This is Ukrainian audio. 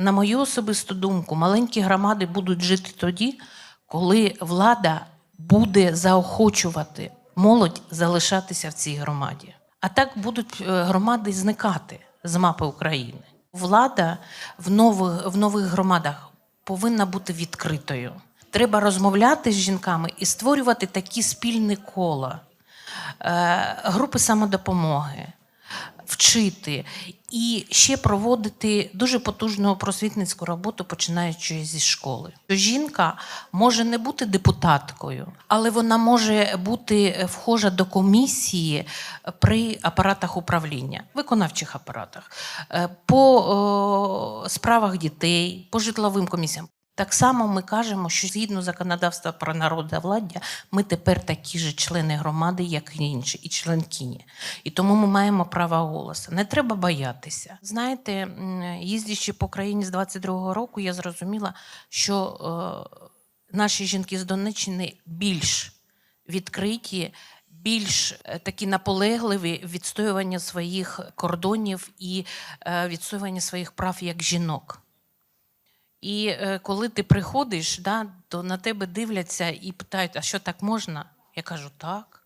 На мою особисту думку, маленькі громади будуть жити тоді, коли влада буде заохочувати молодь залишатися в цій громаді. А так будуть е, громади зникати з мапи України. Влада в нових, в нових громадах повинна бути відкритою. Треба розмовляти з жінками і створювати такі спільні кола, е, групи самодопомоги, вчити і ще проводити дуже потужну просвітницьку роботу, починаючи зі школи. Жінка може не бути депутаткою, але вона може бути е, вхожа до комісії при апаратах управління, виконавчих апаратах, е, по справах дітей, по житловим комісіям. Так само ми кажемо, що згідно законодавства про народовладдя, ми тепер такі ж члени громади, як і інші, і членкині. І тому ми маємо право голосу. Не треба боятися. Знаєте, їздячи по країні з 22-го року, я зрозуміла, що е, наші жінки з Донеччини більш відкриті. Більш е, такі наполегливі в відстоюванні своїх кордонів і е, відстоюванні своїх прав як жінок. І е, коли ти приходиш, да, то на тебе дивляться і питають, а що так можна? Я кажу, так.